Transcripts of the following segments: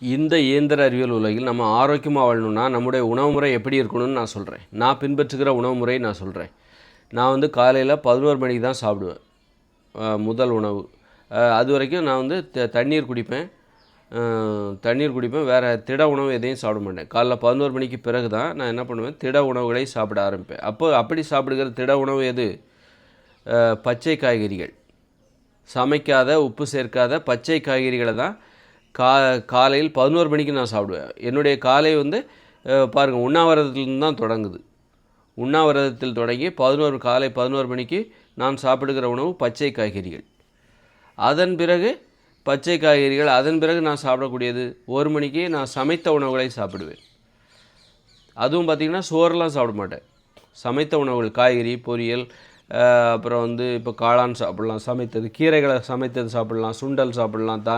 இந்த இயந்திர அறிவியல் உலகில் நம்ம ஆரோக்கியமாக வாழணும்னா நம்முடைய உணவு முறை எப்படி இருக்கணும்னு நான் சொல்கிறேன் நான் பின்பற்றுகிற உணவு முறை நான் சொல்கிறேன் நான் வந்து காலையில் பதினோரு மணிக்கு தான் சாப்பிடுவேன். முதல் உணவு. அது வரைக்கும் நான் வந்து த- தண்ணீர் குடிப்பேன். தண்ணீர் குடிப்பேன். வேறு திட உணவு எதையும் சாப்பிட மாட்டேன். காலைல பதினோரு மணிக்கு பிறகு தான் நான் என்ன பண்ணுவேன்? திட உணவுகளை சாப்பிட ஆரம்பிப்பேன். அப்போ அப்படி சாப்பிடுகிற திட உணவு எது? பச்சை காய்கறிகள். சமைக்காத உப்பு சேர்க்காத பச்சை காய்கறிகளை தான் கா காலையில் பதினோரு மணிக்கு நான் சாப்பிடுவேன். என்னுடைய காலை வந்து பாருங்கள் உண்ணாவிரதத்துலேருந்து தான் தொடங்குது. உண்ணாவிரதத்தில் தொடங்கி பதினோரு காலை பதினோரு மணிக்கு நான் சாப்பிடுகிற உணவு பச்சை காய்கறிகள். அதன் பிறகு பச்சை காய்கறிகள் அதன் பிறகு நான் சாப்பிடக்கூடியது ஒரு மணிக்கு நான் சமைத்த உணவுகளை சாப்பிடுவேன். அதுவும் பார்த்திங்கன்னா சோறுலாம் சாப்பிட மாட்டேன். சமைத்த உணவுகள் காய்கறி பொரியல் அப்புறம் வந்து இப்போ காளான் சாப்பிட்லாம் சமைத்தது கீரைகளை சமைத்தது சாப்பிட்லாம் சுண்டல் சாப்பிட்லாம் தா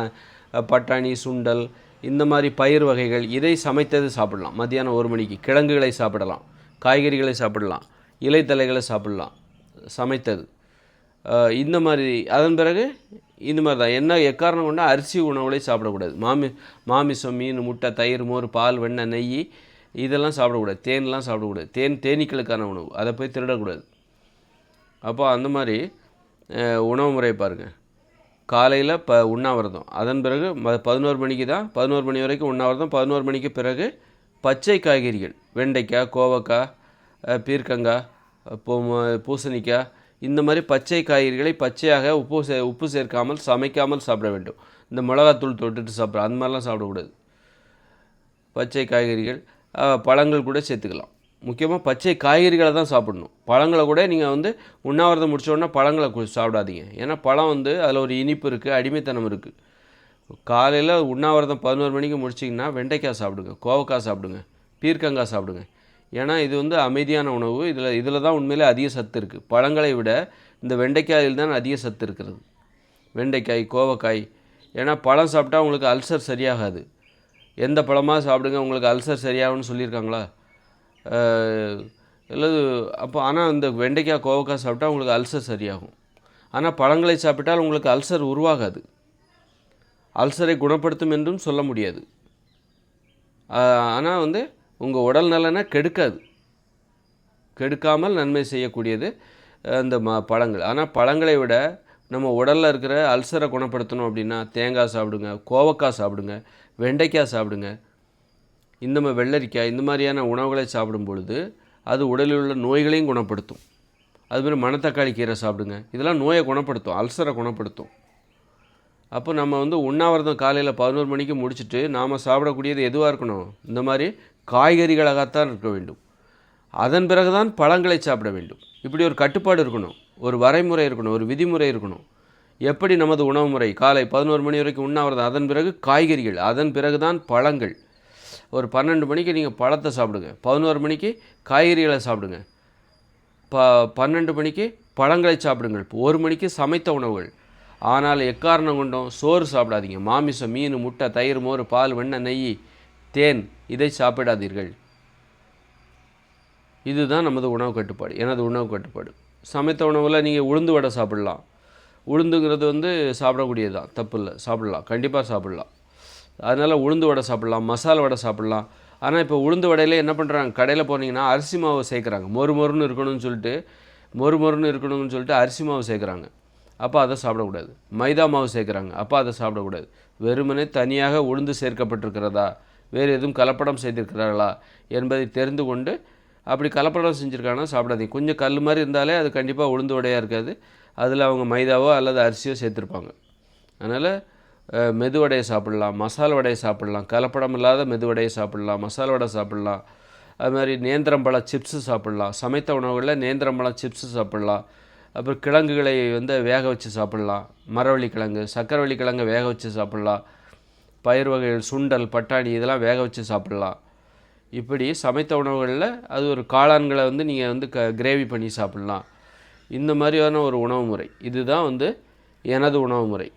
பட்டாணி சுண்டல் இந்த மாதிரி பயிர் வகைகள் இதை சமைத்தது சாப்பிடலாம். மத்தியானம் ஒரு மணிக்கு கிழங்குகளை சாப்பிடலாம் காய்கறிகளை சாப்பிடலாம் இலைத்தலைகளை சாப்பிடலாம் சமைத்தது. இந்த மாதிரி அதன் பிறகு இந்த மாதிரி தான். என்ன எக்காரணம் கொண்டா அரிசி உணவுகளை சாப்பிடக்கூடாது. மாமி மாமிசம் மீன் முட்டை தயிர் மோர் பால் வெண்ணெய் நெய் இதெல்லாம் சாப்பிடக்கூடாது. தேன்லாம் சாப்பிடக்கூடாது. தேன் தேனீக்களுக்கான உணவு. அதை போய் திருடக்கூடாது. அப்போ அந்த மாதிரி உணவு முறை பாருங்கள் காலையில் ப உண்ணாவிரதம். அதன் பிறகு ம பதினோரு மணிக்கு தான் பதினோரு மணி வரைக்கும் உண்ணாவிரதம் பதினோரு மணிக்கு பிறகு பச்சை காய்கறிகள் வெண்டைக்காய் கோவக்காய் பீர்க்கங்காய் பூசணிக்காய் இந்த மாதிரி பச்சை காய்கறிகளை பச்சையாக உப்பு சே உப்பு சேர்க்காமல் சமைக்காமல் சாப்பிட வேண்டும். இந்த மிளகாத்தூள் தொட்டுட்டு சாப்பிட்ற அந்த மாதிரிலாம் சாப்பிடக்கூடாது. பச்சை காய்கறிகள் பழங்கள் கூட சேர்த்துக்கலாம். முக்கியமாக பச்சை காய்கறிகளை தான் சாப்பிடணும். பழங்களை கூட நீங்கள் வந்து உண்ணாவிரதம் முடிச்சோடனே பழங்களை கு- சாப்பிடாதீங்க. ஏன்னா பழம் வந்து அதில் ஒரு இனிப்பு இருக்குது அடிமைத்தனம் இருக்குது காலையில் உண்ணாவிரதம் பதினோரு மணிக்கு முடிச்சிங்கன்னா வெண்டைக்காய் சாப்பிடுங்க கோவக்காய் சாப்பிடுங்க பீர்க்கங்காய் சாப்பிடுங்க. ஏன்னா இது வந்து அமைதியான உணவு. இதில் இதில் தான் உண்மையிலே அதிக சத்து இருக்குது பழங்களை விட இந்த வெண்டைக்காயில் தான் அதிக சத்து இருக்கிறது. வெண்டைக்காய் கோவக்காய். ஏன்னா பழம் சாப்பிட்டா உங்களுக்கு அல்சர் சரியாகாது. எந்த பழமாக சாப்பிடுங்க உங்களுக்கு அல்சர் சரியாகும்னு சொல்லியிருக்காங்களா? அல்லது அப்போ ஆனால் இந்த வெண்டைக்காய் கோவக்காய் சாப்பிட்டா உங்களுக்கு அல்சர் சரியாகும். ஆனால் பழங்களை சாப்பிட்டால் உங்களுக்கு அல்சர் உருவாகாது. அல்சரை குணப்படுத்தும் என்றும் சொல்ல முடியாது. ஆனால் வந்து உங்கள் உடல் நலனை கெடுக்காது. கெடுக்காமல் நன்மை செய்யக்கூடியது அந்த இந்த ம பழங்கள். ஆனால் பழங்களை விட நம்ம உடலில் இருக்கிற அல்சரை குணப்படுத்தணும் அப்படின்னா தேங்காய் சாப்பிடுங்க கோவக்காய் சாப்பிடுங்க வெண்டைக்காய் சாப்பிடுங்க இந்த மாதிரி வெள்ளரிக்காய் இந்த மாதிரியான உணவுகளை சாப்பிடும் பொழுது அது உடலில் உள்ள நோய்களையும் குணப்படுத்தும். அதுமாதிரி மணத்தக்காளி கீரை சாப்பிடுங்க. இதெல்லாம் நோயை குணப்படுத்தும் அல்சரை குணப்படுத்தும். அப்போ நம்ம வந்து உண்ணாவிரதம் காலையில் பதினோரு மணிக்கு முடிச்சுட்டு நாம் சாப்பிடக்கூடியது எதுவாக இருக்கணும்? இந்த மாதிரி காய்கறிகளாகத்தான் இருக்க வேண்டும். அதன் பிறகு தான் பழங்களை சாப்பிட வேண்டும். இப்படி ஒரு கட்டுப்பாடு இருக்கணும் ஒரு வரைமுறை இருக்கணும் ஒரு விதிமுறை இருக்கணும். எப்படி நமது உணவு முறை? காலை பதினோரு மணி வரைக்கும் உண்ணாவிரதம் அதன் பிறகு காய்கறிகள் அதன் பிறகு தான் பழங்கள். ஒரு பன்னெண்டு மணிக்கு நீங்கள் பழத்தை சாப்பிடுங்க. பதினோரு மணிக்கு காய்கறிகளை சாப்பிடுங்க. ப பன்னெண்டு மணிக்கு பழங்களை சாப்பிடுங்கள். ஒரு மணிக்கு சமைத்த உணவுகள். ஆனால் எக்காரணம் கொண்டும் சோறு சாப்பிடாதீங்க. மாமிசம் மீன் முட்டை தயிர் மோர் பால் வெண்ணெய் நெய் தேன் இதை சாப்பிடாதீர்கள். இதுதான் நமது உணவு கட்டுப்பாடு எனது உணவு கட்டுப்பாடு. சமைத்த உணவில் நீங்கள் உளுந்து வடை சாப்பிடலாம். உளுந்துங்கிறது வந்து சாப்பிடக்கூடியது தான் தப்பு இல்லை சாப்பிடலாம். கண்டிப்பாக சாப்பிடலாம். அதனால் உளுந்து வடை சாப்பிட்லாம் மசாலா வடை சாப்பிட்லாம். ஆனால் இப்போ உளுந்து வடையில் என்ன பண்ணுறாங்க கடையில் போனீங்கன்னா அரிசி மாவு சேர்க்குறாங்க. மொறு மொறுன்னு இருக்கணும்னு சொல்லிட்டு மொறு மொறுன்னு இருக்கணும்னு சொல்லிட்டு அரிசி மாவு சேர்க்குறாங்க. அப்போ அதை சாப்பிடக்கூடாது. மைதா மாவு சேர்க்குறாங்க. அப்போ அதை சாப்பிடக்கூடாது. வெறுமனே தனியாக உளுந்து சேர்க்கப்பட்டிருக்கிறதா? வேறு எதுவும் கலப்படம் செய்திருக்கிறார்களா? என்பதை தெரிந்து கொண்டு அப்படி கலப்படம் செஞ்சுருக்காங்கன்னா சாப்பிடாதீங்க. கொஞ்சம் கல் மாதிரி இருந்தாலே அது கண்டிப்பாக உளுந்து வடையாக இருக்காது. அதில் அவங்க மைதாவோ அல்லது அரிசியோ சேர்த்துருப்பாங்க. அதனால் மெதுவடையை சாப்பிடலாம் மசால் வடையை சாப்பிடலாம் கலப்படம் இல்லாத மெதுவடையை சாப்பிடலாம் மசால் வடை சாப்பிடலாம். அது மாதிரி நேந்திரம்பழ சிப்ஸு சாப்பிடலாம் சமைத்த உணவுகளில் நேந்திரம்பழம் சிப்ஸு சாப்பிடலாம். அப்புறம் கிழங்குகளை வந்து வேக வச்சு சாப்பிடலாம் மரவள்ளி கிழங்கு சக்கரவள்ளி கிழங்கை வேக வச்சு சாப்பிடலாம். பயிர் வகைகள் சுண்டல் பட்டாணி இதெல்லாம் வேக வச்சு சாப்பிடலாம். இப்படி சமைத்த உணவுகளில் அது ஒரு காளான்களை வந்து நீங்கள் வந்து க கிரேவி பண்ணி சாப்பிடலாம். இந்த மாதிரியான ஒரு உணவு முறை. இதுதான் வந்து எனது உணவு முறை.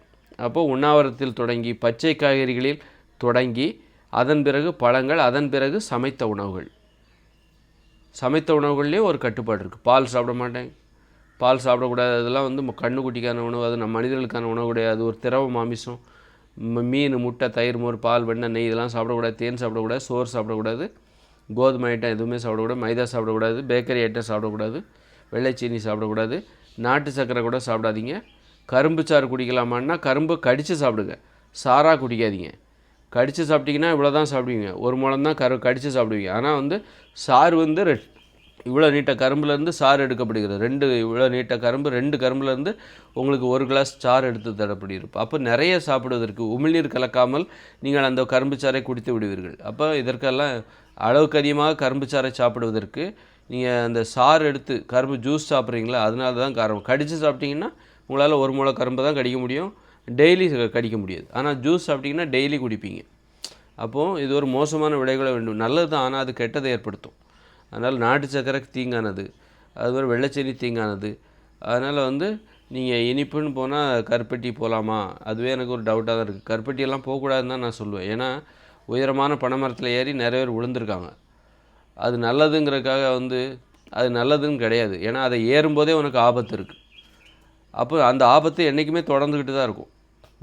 அப்போ உண்ணாவிரத்தில் தொடங்கி பச்சை காய்கறிகளில் தொடங்கி அதன் பிறகு பழங்கள் அதன் பிறகு சமைத்த உணவுகள். சமைத்த உணவுகள்லேயும் ஒரு கட்டுப்பாடு இருக்குது பால் சாப்பிட மாட்டேன். பால் சாப்பிடக்கூடாது. அதெல்லாம் வந்து கண்ணுக்குட்டிக்கான உணவு. அது நம்ம மனிதர்களுக்கான உணவு கிடையாது. அது ஒரு திரவ மாமிசம். மீன் முட்டை தயிர் மோர் பால் வெண்ணெய் நெய் இதெல்லாம் சாப்பிடக்கூடாது. தேன் சாப்பிடக்கூடாது. சோறு சாப்பிடக்கூடாது. கோதுமை ஐட்டம் எதுவுமே சாப்பிடக்கூடாது. மைதா சாப்பிடக்கூடாது. பேக்கரி ஐட்டம் சாப்பிடக்கூடாது. வெள்ளை சீனி சாப்பிடக்கூடாது. நாட்டு சர்க்கரை கூட சாப்பிடாதீங்க. கரும்பு சாறு குடிக்கலாமான்னா கரும்பு கடித்து சாப்பிடுங்க. சாராக குடிக்காதீங்க. கடித்து சாப்பிட்டீங்கன்னா இவ்வளோ தான் சாப்பிடுவீங்க. ஒரு முழம் தான் கரு கடித்து சாப்பிடுவீங்க. ஆனால் வந்து சாறு வந்து ரெ இவ்வளோ நீட்ட கரும்புலேருந்து சாறு எடுக்கப்படுகிறது. ரெண்டு இவ்வளோ நீட்ட கரும்பு ரெண்டு கரும்புலேருந்து உங்களுக்கு ஒரு கிளாஸ் சாறு எடுத்து தரப்படுகிறது அப்போ நிறைய சாப்பிடுவதற்கு உமிழ்நீர் கலக்காமல் நீங்கள் அந்த கரும்பு சாறை குடித்து விடுவீர்கள். அப்போ இதற்கெல்லாம் அளவுக்கு அதிகமாக கரும்பு சாறை சாப்பிடுவதற்கு நீங்கள் அந்த சாறு எடுத்து கரும்பு ஜூஸ் சாப்பிட்றீங்களா? அதனால தான் காரணம். கடித்து சாப்பிட்டீங்கன்னா உங்களால் ஒரு மூளை கரும்பு தான் கடிக்க முடியும். டெய்லி கடிக்க முடியாது. ஆனால் ஜூஸ் சாப்பிட்டிங்கன்னா டெய்லி குடிப்பீங்க. அப்போது இது ஒரு மோசமான விளைவுகளை வேண்டும். நல்லது தான் ஆனால் அது கெட்டதை ஏற்படுத்தும். அதனால் நாட்டு சக்கரை தீங்கானது அது மாதிரி வெள்ளைச்செடி தீங்கானது அதனால் வந்து நீங்கள் இனிப்புன்னு போனால் கருப்பட்டி போகலாமா அதுவே எனக்கு ஒரு டவுட்டாக தான் இருக்குது கருப்பட்டியெல்லாம் போகக்கூடாதுன்னு தான் நான் சொல்லுவேன். ஏன்னா உயரமான பனைமரத்தில் ஏறி நிறைய பேர் விழுந்திருக்காங்க. அது நல்லதுங்கிறதுக்காக வந்து அது நல்லதுன்னு கிடையாது. ஏன்னா அதை ஏறும்போதே உனக்கு ஆபத்து இருக்குது அப்போ அந்த ஆபத்து என்றைக்குமே தொடர்ந்துக்கிட்டு தான் இருக்கும்.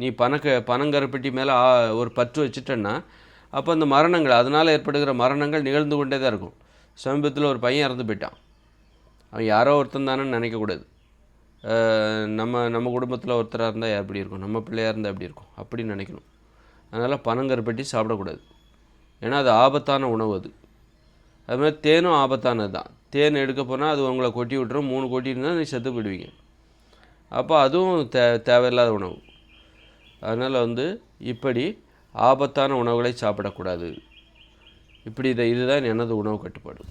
நீ பணக்க பனங்கருப்பட்டி மேலே ஒரு பற்று வச்சுட்டேன்னா அப்போ அந்த மரணங்கள் அதனால் ஏற்படுகிற மரணங்கள் நிகழ்ந்து கொண்டே தான் இருக்கும். சமீபத்தில் ஒரு பையன் இறந்து போயிட்டான். அவன் யாரோ ஒருத்தன் தானே நினைக்கக்கூடாது நம்ம நம்ம குடும்பத்தில் ஒருத்தராக இருந்தால் எப்படி இருக்கும்? நம்ம பிள்ளையாக இருந்தால் எப்படி இருக்கும்? அப்படின்னு நினைக்கணும். அதனால் பனங்கருப்பட்டி சாப்பிடக்கூடாது. ஏன்னா அது ஆபத்தான உணவு அது. அதுமாதிரி தேனும் ஆபத்தானது தான். தேன் எடுக்க போனால் அது உங்களை கொட்டி விட்டுரும். மூணு கொட்டி இருந்தால் நீ செத்து போயிடுவீங்க. அப்போ அதுவும் தே தேவையில்லாத உணவு. அதனால் வந்து இப்படி ஆபத்தான உணவுகளை சாப்பிடக்கூடாது. இப்படி இதை இதுதான் எனது உணவு கட்டுப்பாடு.